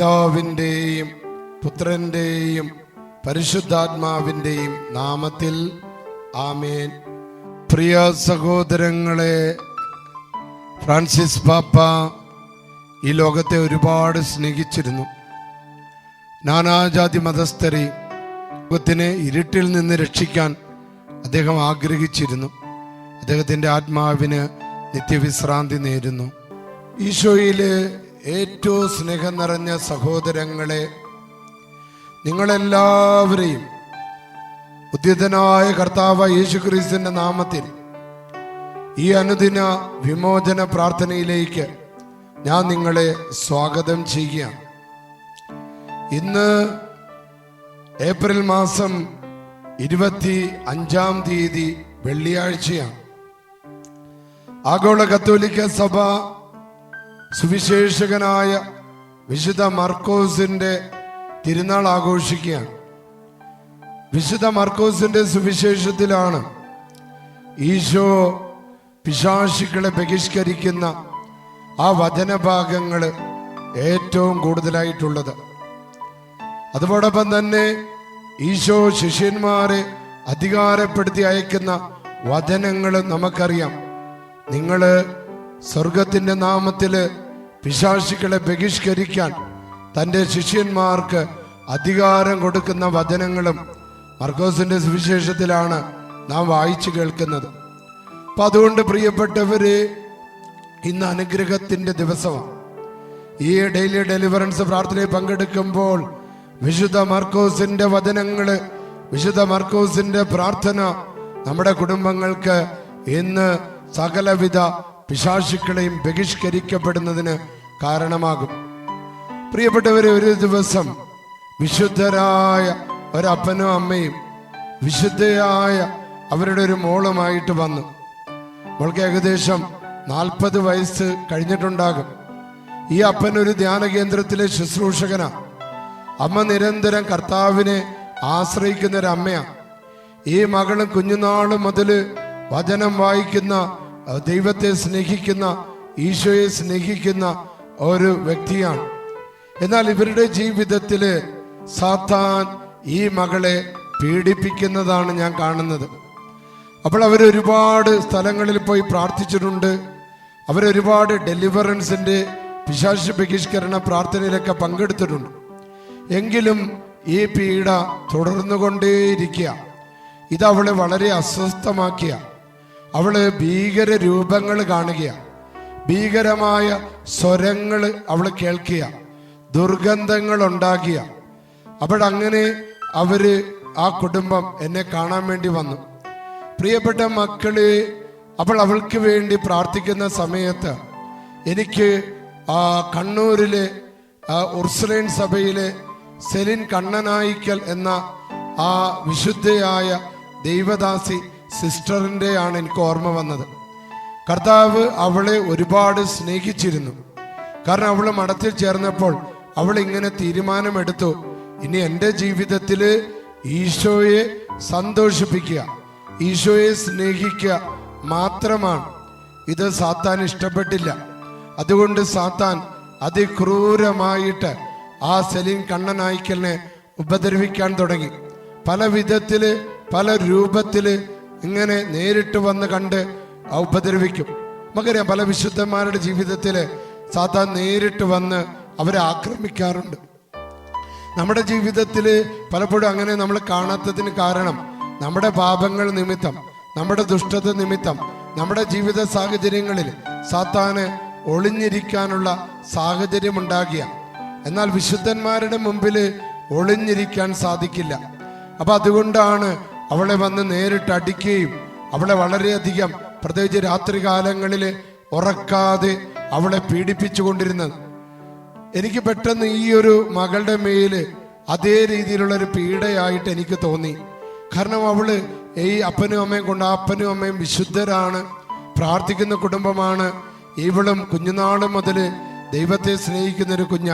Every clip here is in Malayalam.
പിതാവിന്റെയും പുത്രന്റെയും പരിശുദ്ധാത്മാവിന്റെയും നാമത്തിൽ ആമേൻ. പ്രിയ സഹോദരങ്ങളെ ഫ്രാൻസിസ് പാപ്പ ഈ ലോകത്തെ ഒരുപാട് സ്നേഹിച്ചിരുന്നു. നാനാജാതി മതസ്ഥരെ ലോകത്തിനെ ഇരുട്ടിൽ നിന്ന് രക്ഷിക്കാൻ അദ്ദേഹം ആഗ്രഹിച്ചിരുന്നു. അദ്ദേഹത്തിന്റെ ആത്മാവിന് നിത്യവിശ്രാന്തി നേരുന്നു. ഈശോയിലെ ഏറ്റവും സ്നേഹം നിറഞ്ഞ സഹോദരങ്ങളെ നിങ്ങളെല്ലാവരെയും ഉദ്യതനായ കർത്താവ് യേശുക്രിസ്തുവിന്റെ നാമത്തിൽ ഈ അനുദിന വിമോചന പ്രാർത്ഥനയിലേക്ക് ഞാൻ നിങ്ങളെ സ്വാഗതം ചെയ്യുകയാണ്. ഇന്ന് ഏപ്രിൽ മാസം ഇരുപത്തി അഞ്ചാം തീയതി വെള്ളിയാഴ്ചയാണ്. ആഗോള കത്തോലിക്ക സഭ സുവിശേഷകനായ വിശുദ്ധ മർക്കോസിന്റെ തിരുനാൾ ആഘോഷിക്കുകയാണ്. വിശുദ്ധ മർക്കോസിന്റെ സുവിശേഷത്തിലാണ് ഈശോ പിശാശുക്കളെ ബഹിഷ്കരിക്കുന്ന ആ വചനഭാഗങ്ങൾ ഏറ്റവും കൂടുതലായിട്ടുള്ളത്. അതോടൊപ്പം തന്നെ ഈശോ ശിഷ്യന്മാരെ അധികാരപ്പെടുത്തി അയക്കുന്ന വചനങ്ങൾ നമുക്കറിയാം. നിങ്ങൾ സ്വർഗത്തിന്റെ നാമത്തിൽ പിശാശികളെ ബഹിഷ്കരിക്കാൻ തന്റെ ശിഷ്യന്മാർക്ക് അധികാരം കൊടുക്കുന്ന വചനങ്ങളും മർക്കോസിന്റെ സുവിശേഷത്തിലാണ് നാം വായിച്ചു കേൾക്കുന്നത്. അപ്പൊ അതുകൊണ്ട് പ്രിയപ്പെട്ടവര് ഇന്ന് അനുഗ്രഹത്തിന്റെ ദിവസമാണ്. ഈ ഡെയിലി ഡെലിവറൻസ് പ്രാർത്ഥനയിൽ പങ്കെടുക്കുമ്പോൾ വിശുദ്ധ മർക്കോസിന്റെ വചനങ്ങൾ വിശുദ്ധ മർക്കോസിന്റെ പ്രാർത്ഥന നമ്മുടെ കുടുംബങ്ങൾക്ക് ഇന്ന് സകലവിധ പിശാശുക്കളെയും ബഹിഷ്കരിക്കപ്പെടുന്നതിന് കാരണമാകും. പ്രിയപ്പെട്ടവരെ ഒരു ദിവസം വിശുദ്ധരായ ഒരപ്പനും അമ്മയും വിശുദ്ധയായ അവരുടെ ഒരു മോളുമായിട്ട് വന്നു. അവൾക്ക് ഏകദേശം നാൽപ്പത് വയസ്സ് കഴിഞ്ഞിട്ടുണ്ടാകും. ഈ അപ്പൻ ഒരു ധ്യാന കേന്ദ്രത്തിലെ ശുശ്രൂഷകനാ. അമ്മ നിരന്തരം കർത്താവിനെ ആശ്രയിക്കുന്ന ഒരു അമ്മയാണ് ഈ മകളും കുഞ്ഞുനാളും മുതൽ വചനം വായിക്കുന്ന ദൈവത്തെ സ്നേഹിക്കുന്ന ഈശോയെ സ്നേഹിക്കുന്ന ഒരു വ്യക്തിയാണ്. എന്നാൽ ഇവരുടെ ജീവിതത്തിൽ സാത്താൻ ഈ മകളെ പീഡിപ്പിക്കുന്നതാണ് ഞാൻ കാണുന്നത്. അപ്പോൾ അവർ ഒരുപാട് സ്ഥലങ്ങളിൽ പോയി പ്രാർത്ഥിച്ചിട്ടുണ്ട്. അവരൊരുപാട് ഡെലിവറൻസിന്റെ വിശാശ ബഹിഷ്കരണ പ്രാർത്ഥനയിലൊക്കെ പങ്കെടുത്തിട്ടുണ്ട്. എങ്കിലും ഈ പീഡ തുടർന്നുകൊണ്ടേയിരിക്കുക. ഇത് അവളെ വളരെ അസ്വസ്ഥമാക്കിയ അവൾ ഭീകര രൂപങ്ങൾ കാണുക ഭീകരമായ സ്വരങ്ങൾ അവൾ കേൾക്കുക ദുർഗന്ധങ്ങൾ ഉണ്ടാക്കിയ അപ്പോഴങ്ങനെ അവർ ആ കുടുംബം എന്നെ കാണാൻ വേണ്ടി വന്നു. പ്രിയപ്പെട്ട മക്കൾ അവൾ അവൾക്ക് വേണ്ടി പ്രാർത്ഥിക്കുന്ന സമയത്ത് എനിക്ക് ആ കണ്ണൂരിലെ ഉർസലൈൻ സഭയിലെ സെലിൻ കണ്ണനായിക്കൽ എന്ന ആ വിശുദ്ധയായ ദൈവദാസി സിസ്റ്ററിന്റെയാണ് എനിക്ക് ഓർമ്മ വന്നത്. കർത്താവ് അവളെ ഒരുപാട് സ്നേഹിച്ചിരുന്നു. കാരണം അവൾ മഠത്തിൽ ചേർന്നപ്പോൾ അവൾ ഇങ്ങനെ തീരുമാനമെടുത്തു. ഇനി എന്റെ ജീവിതത്തിൽ ഈശോയെ സന്തോഷിപ്പിക്കുക ഈശോയെ സ്നേഹിക്കുക മാത്രമാണ്. ഇത് സാത്താൻ ഇഷ്ടപ്പെട്ടില്ല. അതുകൊണ്ട് സാത്താൻ അതിക്രൂരമായിട്ട് ആ സലീം കണ്ണനായിക്കലിനെ ഉപദ്രവിക്കാൻ തുടങ്ങി. പല വിധത്തിൽ പല രൂപത്തിൽ ഇങ്ങനെ നേരിട്ട് വന്ന് കണ്ട് ഉപദ്രവിക്കും. നമുക്കറിയാം പല വിശുദ്ധന്മാരുടെ ജീവിതത്തിൽ സാത്താൻ നേരിട്ട് വന്ന് അവരെ ആക്രമിക്കാറുണ്ട്. നമ്മുടെ ജീവിതത്തിൽ പലപ്പോഴും അങ്ങനെ നമ്മൾ കാണാത്തതിന് കാരണം നമ്മുടെ പാപങ്ങൾ നിമിത്തം നമ്മുടെ ദുഷ്ടത നിമിത്തം നമ്മുടെ ജീവിത സാഹചര്യങ്ങളിൽ സാത്താന് ഒളിഞ്ഞിരിക്കാനുള്ള സാഹചര്യം ഉണ്ടാകിയ എന്നാൽ വിശുദ്ധന്മാരുടെ മുമ്പിൽ ഒളിഞ്ഞിരിക്കാൻ സാധിക്കില്ല. അപ്പൊ അതുകൊണ്ടാണ് അവളെ വന്ന് നേരിട്ട് അടിക്കുകയും അവളെ വളരെയധികം പ്രത്യേകിച്ച് രാത്രികാലങ്ങളിൽ ഉറക്കാതെ അവളെ പീഡിപ്പിച്ചു കൊണ്ടിരുന്നത് എനിക്ക് പെട്ടെന്ന് ഈ ഒരു മകളുടെ മേൽ അതേ രീതിയിലുള്ള ഒരു പീഡയായിട്ട് എനിക്ക് തോന്നി. കാരണം അവൾ ഈ അപ്പനും അമ്മയും കൊണ്ട് ആ അപ്പനും അമ്മയും വിശുദ്ധരാണ് പ്രാർത്ഥിക്കുന്ന കുടുംബമാണ്. ഇവളും കുഞ്ഞുനാൾ മുതൽ ദൈവത്തെ സ്നേഹിക്കുന്ന ഒരു കുഞ്ഞ.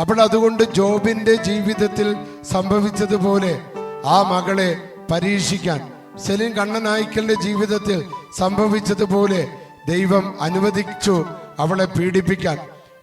അപ്പോൾ അതുകൊണ്ട് ജോബിന്റെ ജീവിതത്തിൽ സംഭവിച്ചതുപോലെ ആ മകളെ പരീക്ഷിക്കാൻ. സെലിൻ കണ്ണനായിക്കലിന്റെ ജീവിതത്തിൽ സംഭവിച്ചതുപോലെ ദൈവം അനുവദിച്ചു അവളെ പീഡിപ്പിക്കാൻ.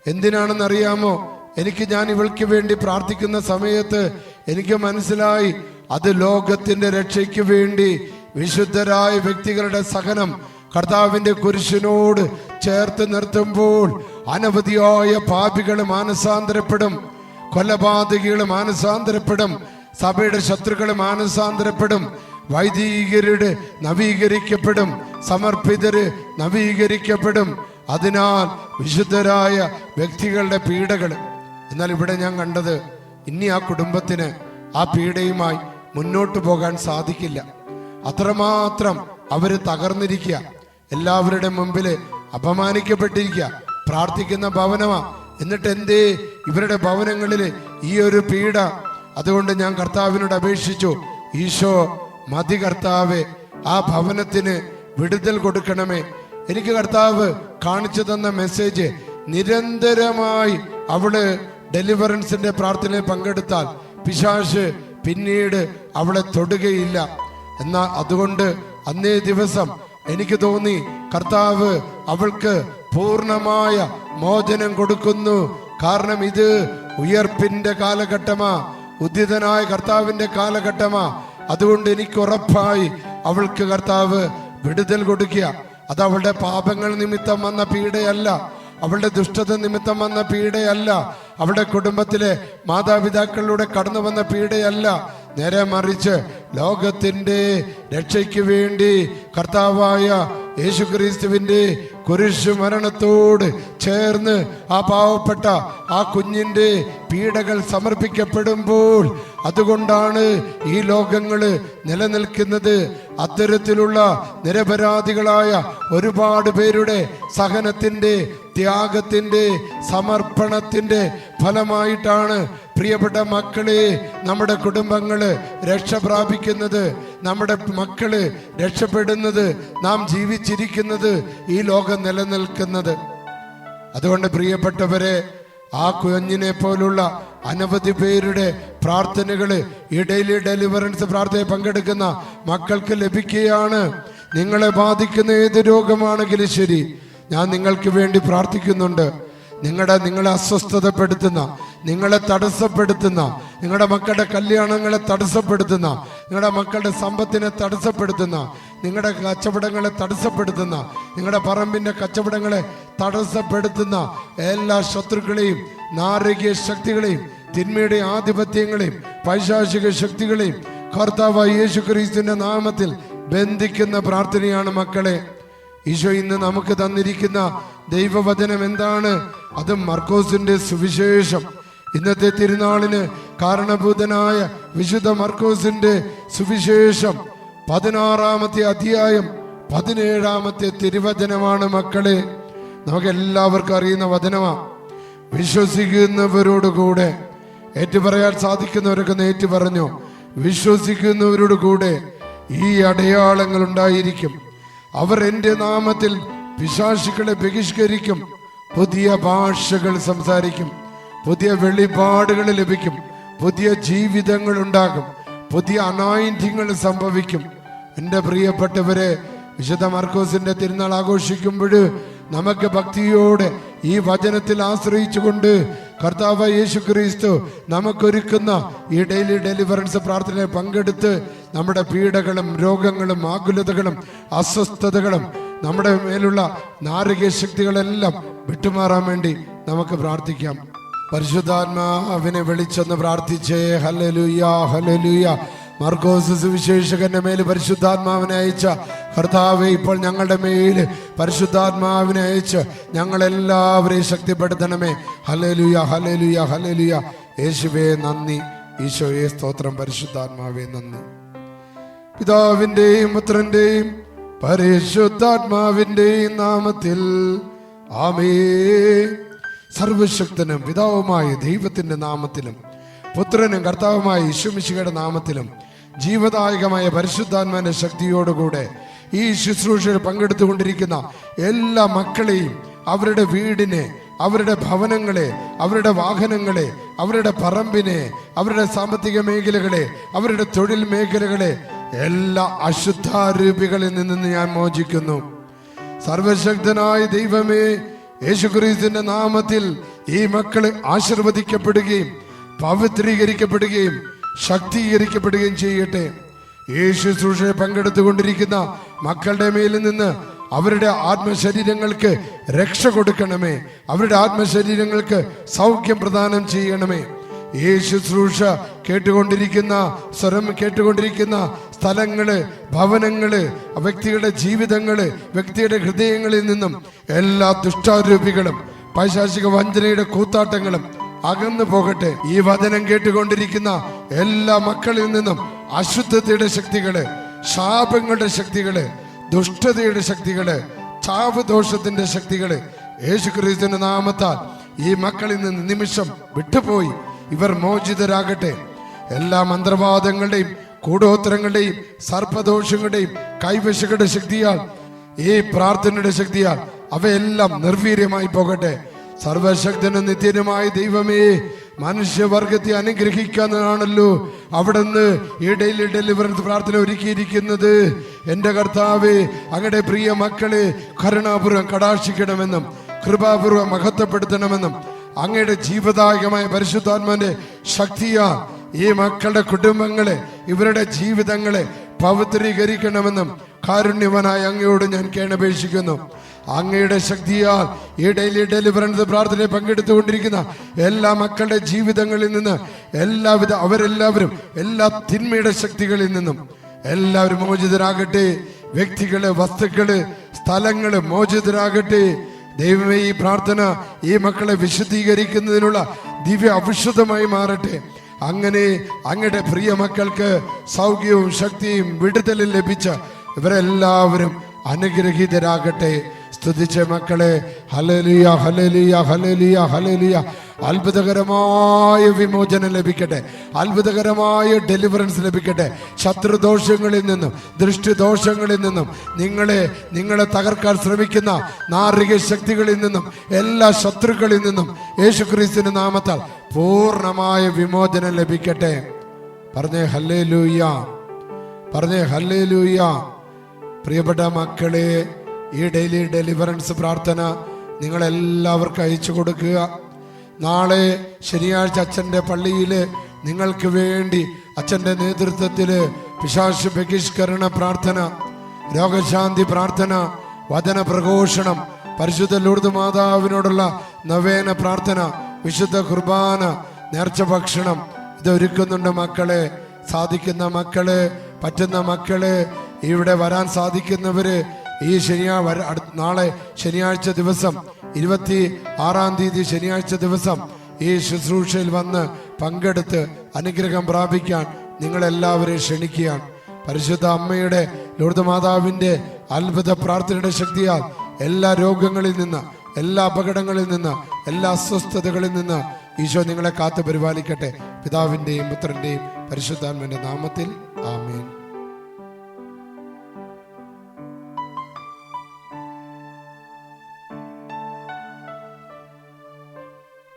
എന്തിനാണെന്നറിയാമോ? എനിക്ക് ഞാൻ ഇവൾക്ക് വേണ്ടി പ്രാർത്ഥിക്കുന്ന സമയത്ത് എനിക്ക് മനസ്സിലായി അത് ലോകത്തിന്റെ രക്ഷയ്ക്ക് വേണ്ടി വിശുദ്ധരായ വ്യക്തികളുടെ സഹനം കർത്താവിന്റെ കുരിശിനോട് ചേർത്ത് നിർത്തുമ്പോൾ അനവധിയായ പാപികൾ മാനസാന്തരപ്പെടും. കൊലപാതകികൾ മാനസാന്തരപ്പെടും. സഭയുടെ ശത്രുക്കൾ മാനസാന്തരപ്പെടും. വൈദികരുടെ നവീകരിക്കപ്പെടും. സമർപ്പിതര് നവീകരിക്കപ്പെടും. അതിനാൽ വിശുദ്ധരായ വ്യക്തികളുടെ പീഡകൾ. എന്നാൽ ഇവിടെ ഞാൻ കണ്ടത് ഇനി ആ കുടുംബത്തിന് ആ പീഡയുമായി മുന്നോട്ട് പോകാൻ സാധിക്കില്ല. അത്രമാത്രം അവർ തകർന്നിരിക്കുക. എല്ലാവരുടെ മുമ്പിൽ അപമാനിക്കപ്പെട്ടിരിക്കുക. പ്രാർത്ഥിക്കുന്ന ഭവനമാ. എന്നിട്ട് എന്തേ ഇവരുടെ ഭവനങ്ങളിൽ ഈ ഒരു പീഡ അതുകൊണ്ട് ഞാൻ കർത്താവിനോട് അപേക്ഷിച്ചു ഈശോ മതി കർത്താവെ ആ ഭവനത്തിന് വിടുതൽ കൊടുക്കണമേ. എനിക്ക് കർത്താവ് കാണിച്ചു തന്ന മെസ്സേജ് നിരന്തരമായി അവൾ ഡെലിവറൻസിന്റെ പ്രാർത്ഥനയിൽ പങ്കെടുത്താൽ പിശാശ് പിന്നീട് അവളെ തൊടുകയില്ല. എന്നാ അതുകൊണ്ട് അന്നേ ദിവസം എനിക്ക് തോന്നി കർത്താവ് അവൾക്ക് പൂർണമായ മോചനം കൊടുക്കുന്നു. കാരണം ഇത് ഉയർപ്പിന്റെ കാലഘട്ടമാ. ഉദ്ധിതനായ കർത്താവിന്റെ കാലഘട്ടമാ. അതുകൊണ്ട് എനിക്ക് ഉറപ്പായി അവൾക്ക് കർത്താവ് വിടുതൽ കൊടുക്കുക. അത് അവളുടെ പാപങ്ങൾ നിമിത്തം വന്ന പീഡയല്ല. അവളുടെ ദുഷ്ടത നിമിത്തം വന്ന പീഡയല്ല. അവളുടെ കുടുംബത്തിലെ മാതാപിതാക്കളിലൂടെ കടന്നു വന്ന പീഡയല്ല. നേരെ മറിച്ച് ലോകത്തിന്റെ രക്ഷയ്ക്ക് വേണ്ടി കർത്താവായ യേശുക്രിസ്തുവിന്റെ കുരിശു മരണത്തോട് ചേർന്ന് ആ പാവപ്പെട്ട ആ കുഞ്ഞിന്റെ പീഡകൾ സമർപ്പിക്കപ്പെടുമ്പോൾ അതുകൊണ്ടാണ് ഈ ലോകങ്ങൾ നിലനിൽക്കുന്നത്. അത്തരത്തിലുള്ള നിരപരാധികളായ ഒരുപാട് പേരുടെ സഹനത്തിന്റെ ത്യാഗത്തിന്റെ സമർപ്പണത്തിന്റെ ഫലമായിട്ടാണ് പ്രിയപ്പെട്ട മക്കളെ നമ്മുടെ കുടുംബങ്ങൾ രക്ഷ പ്രാപിക്കുന്നത് നമ്മുടെ മക്കൾ രക്ഷപ്പെടുന്നത് നാം ജീവിച്ചിരിക്കുന്നത് ഈ ലോകം നിലനിൽക്കുന്നത്. അതുകൊണ്ട് പ്രിയപ്പെട്ടവരെ ആ കുഞ്ഞിനെ പോലുള്ള അനവധി പേരുടെ പ്രാർത്ഥനകൾ ഈ ഡെയിലി ഡെലിവറൻസ് പ്രാർത്ഥനയിൽ പങ്കെടുക്കുന്ന മക്കൾക്ക് ലഭിക്കുകയാണ്. നിങ്ങളെ ബാധിക്കുന്ന ഏത് രോഗമാണെങ്കിലും ശരി. ഞാൻ നിങ്ങൾക്ക് വേണ്ടി പ്രാർത്ഥിക്കുന്നുണ്ട്. നിങ്ങളുടെ നിങ്ങളെ അസ്വസ്ഥതപ്പെടുത്തുന്ന നിങ്ങളെ തടസ്സപ്പെടുത്തുന്ന നിങ്ങളുടെ മക്കളുടെ കല്യാണങ്ങളെ തടസ്സപ്പെടുത്തുന്ന നിങ്ങളുടെ മക്കളുടെ സമ്പത്തിനെ തടസ്സപ്പെടുത്തുന്ന നിങ്ങളുടെ കച്ചവടങ്ങളെ തടസ്സപ്പെടുത്തുന്ന നിങ്ങളുടെ പറമ്പിന്റെ കച്ചവടങ്ങളെ തടസ്സപ്പെടുത്തുന്ന എല്ലാ ശത്രുക്കളെയും നാരകീയ ശക്തികളെയും തിന്മയുടെ ആധിപത്യങ്ങളെയും പൈശാചിക ശക്തികളെയും കർത്താവ് യേശു ക്രിസ്തുവിന്റെ നാമത്തിൽ ബന്ധിക്കുന്ന പ്രാർത്ഥനയാണ് മക്കളെ. ഈശോ ഇന്ന് നമുക്ക് തന്നിരിക്കുന്ന ദൈവവചനം എന്താണ്? അത് മർക്കോസിന്റെ സുവിശേഷം. ഇന്നത്തെ തിരുനാളിന് കാരണഭൂതനായ വിശുദ്ധ മർക്കോസിന്റെ സുവിശേഷം. പതിനാറാമത്തെ അധ്യായം പതിനേഴാമത്തെ തിരുവചനമാണ് മക്കളെ. നമുക്ക് എല്ലാവർക്കും അറിയുന്ന വചനമാ. വിശ്വസിക്കുന്നവരോട് കൂടെ ഏറ്റുപറയാൻ സാധിക്കുന്നവരൊക്കെ നേറ്റു പറഞ്ഞു. വിശ്വസിക്കുന്നവരോട് കൂടെ ഈ അടയാളങ്ങൾ ഉണ്ടായിരിക്കും. അവർ എന്റെ നാമത്തിൽ പിശാശുക്കളെ ബഹിഷ്കരിക്കും. പുതിയ ഭാഷകൾ സംസാരിക്കും. പുതിയ വെളിപാടുകൾ ലഭിക്കും. പുതിയ ജീവിതങ്ങൾ ഉണ്ടാകും. പുതിയ അനായിന്യങ്ങൾ സംഭവിക്കും. എന്റെ പ്രിയപ്പെട്ടവരെ വിശുദ്ധ മർക്കോസിന്റെ തിരുനാൾ ആഘോഷിക്കുമ്പോൾ നമുക്ക് ഭക്തിയോടെ ഈ വചനത്തിൽ ആശ്രയിച്ചുകൊണ്ട് കർത്താവ് യേശു ക്രിസ്തു നമുക്കൊരുക്കുന്ന ഈ ഡെയിലി ഡെലിവറൻസ് പ്രാർത്ഥനയിൽ പങ്കെടുത്ത് നമ്മുടെ പീഡകളും രോഗങ്ങളും ആകുലതകളും അസ്വസ്ഥതകളും നമ്മുടെ മേലുള്ള നാരകീയ ശക്തികളെല്ലാം വിട്ടുമാറാൻ വേണ്ടി നമുക്ക് പ്രാർത്ഥിക്കാം. പരിശുദ്ധാത്മാവിനെ വിളിച്ചെന്ന് പ്രാർത്ഥിച്ചേ. ഹലലുയ ഹലലുയ മാർക്കോസ് സുവിശേഷകന്റെ മേൽ പരിശുദ്ധാത്മാവിനെ അയച്ച കർത്താവ് ഇപ്പോൾ ഞങ്ങളുടെ മേൽ പരിശുദ്ധാത്മാവിനെ അയച്ച് ഞങ്ങളെല്ലാവരെയും ശക്തിപ്പെടുത്തണമേ. ഹലലുയ ഹലലുയ ഹലലുയ യേശുവേ നന്ദി. ഈശോയെ സ്തോത്രം. പരിശുദ്ധാത്മാവേ നന്ദി. പിതാവിന്റെയും പുത്രന്റെയും പരിശുദ്ധാത്മാവിന്റെയും നാമത്തിൽ. ആമേ സർവശക്തനും പിതാവുമായ ദൈവത്തിന്റെ നാമത്തിലും പുത്രനും കർത്താവുമായ യേശുമിശിയുടെ നാമത്തിലും ജീവദായകമായ പരിശുദ്ധാത്മാന്റെ ശക്തിയോടുകൂടെ ഈ ശുശ്രൂഷയിൽ പങ്കെടുത്തുകൊണ്ടിരിക്കുന്ന എല്ലാ മക്കളെയും അവരുടെ വീടിനെ അവരുടെ ഭവനങ്ങളെ അവരുടെ വാഹനങ്ങളെ അവരുടെ പറമ്പിനെ അവരുടെ സാമ്പത്തിക മേഖലകളെ അവരുടെ തൊഴിൽ മേഖലകളെ എല്ലാ അശുദ്ധാരൂപികളിൽ നിന്ന് ഞാൻ മോചിക്കുന്നു. സർവശക്തനായ ദൈവമേ യേശുക്രിസ്തുവിന്റെ നാമത്തിൽ ഈ മക്കളെ ആശീർവദിക്കപ്പെടുകയും പവിത്രീകരിക്കപ്പെടുകയും ശക്തീകരിക്കപ്പെടുകയും ചെയ്യട്ടെ. യേശു ശുശ്രൂഷയെ പങ്കെടുത്തുകൊണ്ടിരിക്കുന്ന മക്കളുടെ മേലിൽ നിന്ന് അവരുടെ ആത്മശരീരങ്ങൾക്ക് രക്ഷ കൊടുക്കണമേ. അവരുടെ ആത്മശരീരങ്ങൾക്ക് സൗഖ്യം പ്രദാനം ചെയ്യണമേ. യേശു ശുശ്രൂഷ കേട്ടുകൊണ്ടിരിക്കുന്ന സ്വരം കേട്ടുകൊണ്ടിരിക്കുന്ന സ്ഥലങ്ങൾ ഭവനങ്ങൾ വ്യക്തികളുടെ ജീവിതങ്ങൾ വ്യക്തിയുടെ ഹൃദയങ്ങളിൽ നിന്നും എല്ലാ ദുഷ്ടാരൂപികളും പൈശാചിക വഞ്ചനയുടെ കൂത്താട്ടങ്ങളും അകന്നു പോകട്ടെ. ഈ വചനം കേട്ടുകൊണ്ടിരിക്കുന്ന എല്ലാ മക്കളിൽ നിന്നും അശുദ്ധതയുടെ ശക്തികൾ ശാപങ്ങളുടെ ശക്തികൾ ദുഷ്ടതയുടെ ശക്തികൾ ചാവദോഷത്തിന്റെ ശക്തികൾ യേശുക്രിസ്തുവിന്റെ നാമത്താൽ ഈ മക്കളിൽ നിന്ന് നിമിഷം വിട്ടുപോയി. ഇവർ മോചിതരാകട്ടെ. എല്ലാ മന്ത്രവാദങ്ങളുടെയും കൂടോത്തരങ്ങളുടെയും സർപ്പദോഷങ്ങളുടെയും കൈവശകളുടെ ശക്തിയാൽ ഈ പ്രാർത്ഥനയുടെ ശക്തിയാൽ അവയെല്ലാം നിർവീര്യമായി പോകട്ടെ. സർവശക്തനും നിത്യനുമായ ദൈവമേ മനുഷ്യവർഗത്തെ അനുഗ്രഹിക്കാനാണല്ലോ അവിടുന്ന് ഈ ഡെയിലി പ്രാർത്ഥന ഒരുക്കിയിരിക്കുന്നത്. എന്റെ കർത്താവേ അങ്ങയുടെ പ്രിയ മക്കളെ കരുണാപൂർവം കടാക്ഷിക്കണമെന്നും കൃപാപൂർവം മഹത്വപ്പെടുത്തണമെന്നും അങ്ങയുടെ ജീവദായകമായ പരിശുദ്ധാത്മാന്റെ ശക്തിയാ ഈ മക്കളുടെ കുടുംബങ്ങളെ ഇവരുടെ ജീവിതങ്ങളെ പവിത്രീകരിക്കണമെന്നും കാരുണ്യവനായ അങ്ങയോട് ഞാൻ കേണപേക്ഷിക്കുന്നു. അങ്ങയുടെ ശക്തിയാൽ ഈ ഡെയിലി ഡെലിവറൻസ് പ്രാർത്ഥനയിൽ പങ്കെടുത്തുകൊണ്ടിരിക്കുന്ന എല്ലാ മക്കളുടെ ജീവിതങ്ങളിൽ നിന്ന് എല്ലാവിധ അവരെല്ലാവരും എല്ലാ തിന്മയുടെ ശക്തികളിൽ നിന്നും എല്ലാവരും മോചിതരാകട്ടെ. വ്യക്തികൾ വസ്തുക്കൾ സ്ഥലങ്ങൾ മോചിതരാകട്ടെ. ദൈവമേ ഈ പ്രാർത്ഥന ഈ മക്കളെ വിശുദ്ധീകരിക്കുന്നതിനുള്ള ദിവ്യ അവിശുദ്ധമായി മാറട്ടെ. അങ്ങനെ അങ്ങയുടെ പ്രിയ മക്കൾക്ക് സൗഖ്യവും ശക്തിയും വിടുതലും ലഭിച്ച ഇവരെല്ലാവരും അനുഗ്രഹീതരാകട്ടെ. സ്തുതിച്ച മക്കളെ ഹലലിയ ഹലലിയ ഹലലിയ ഹലലിയ അത്ഭുതകരമായ വിമോചനം ലഭിക്കട്ടെ. അത്ഭുതകരമായ ഡെലിവറൻസ് ലഭിക്കട്ടെ. ശത്രുദോഷങ്ങളിൽ നിന്നും ദൃഷ്ടിദോഷങ്ങളിൽ നിന്നും നിങ്ങളെ നിങ്ങളെ തകർക്കാൻ ശ്രമിക്കുന്ന നാറിക ശക്തികളിൽ നിന്നും എല്ലാ ശത്രുക്കളിൽ നിന്നും യേശുക്രിസ്തുവിന്റെ നാമത്താൽ പൂർണമായ വിമോചനം ലഭിക്കട്ടെ. പറഞ്ഞേ ഹല്ലേ ലൂയ്യ പറഞ്ഞേ ഹല്ലേ ലൂയ്യ പ്രിയപ്പെട്ട മക്കളെ ഈ ഡെയിലി ഡെലിവറൻസ് പ്രാർത്ഥന നിങ്ങളെല്ലാവർക്കും അയച്ചു കൊടുക്കുക. നാളെ ശനിയാഴ്ച അച്ഛന്റെ പള്ളിയിൽ നിങ്ങൾക്ക് വേണ്ടി അച്ഛന്റെ നേതൃത്വത്തിൽ പിശാശ് ബഹിഷ്കരണ പ്രാർത്ഥന രോഗശാന്തി പ്രാർത്ഥന വചന പ്രഘോഷണം പരിശുദ്ധ ലൂർദ് മാതാവിനോടുള്ള നവേന പ്രാർത്ഥന വിശുദ്ധ കുർബാന നേർച്ച ഭക്ഷണം ഇത് ഒരുക്കുന്നുണ്ട് മക്കളെ. സാധിക്കുന്ന മക്കൾ പറ്റുന്ന മക്കൾ ഇവിടെ വരാൻ സാധിക്കുന്നവര് ഈ ശനിയാ നാളെ ശനിയാഴ്ച ദിവസം ഇരുപത്തി ആറാം തീയതി ശനിയാഴ്ച ദിവസം ഈ ശുശ്രൂഷയിൽ വന്ന് പങ്കെടുത്ത് അനുഗ്രഹം പ്രാപിക്കാൻ നിങ്ങളെല്ലാവരെയും ക്ഷണിക്കുകയാണ്. പരിശുദ്ധ അമ്മയുടെ ലൂർദ് മാതാവിന്റെ അത്ഭുത പ്രാർത്ഥനയുടെ ശക്തിയാൽ എല്ലാ രോഗങ്ങളിൽ നിന്ന് എല്ലാ അപകടങ്ങളിൽ നിന്ന് എല്ലാ അസ്വസ്ഥതകളിൽ നിന്ന് ഈശോ നിങ്ങളെ കാത്തു പരിപാലിക്കട്ടെ പിതാവിന്റെയും പുത്രന്റെയും പരിശുദ്ധാത്മന്റെ നാമത്തിൽ ആമേൻ.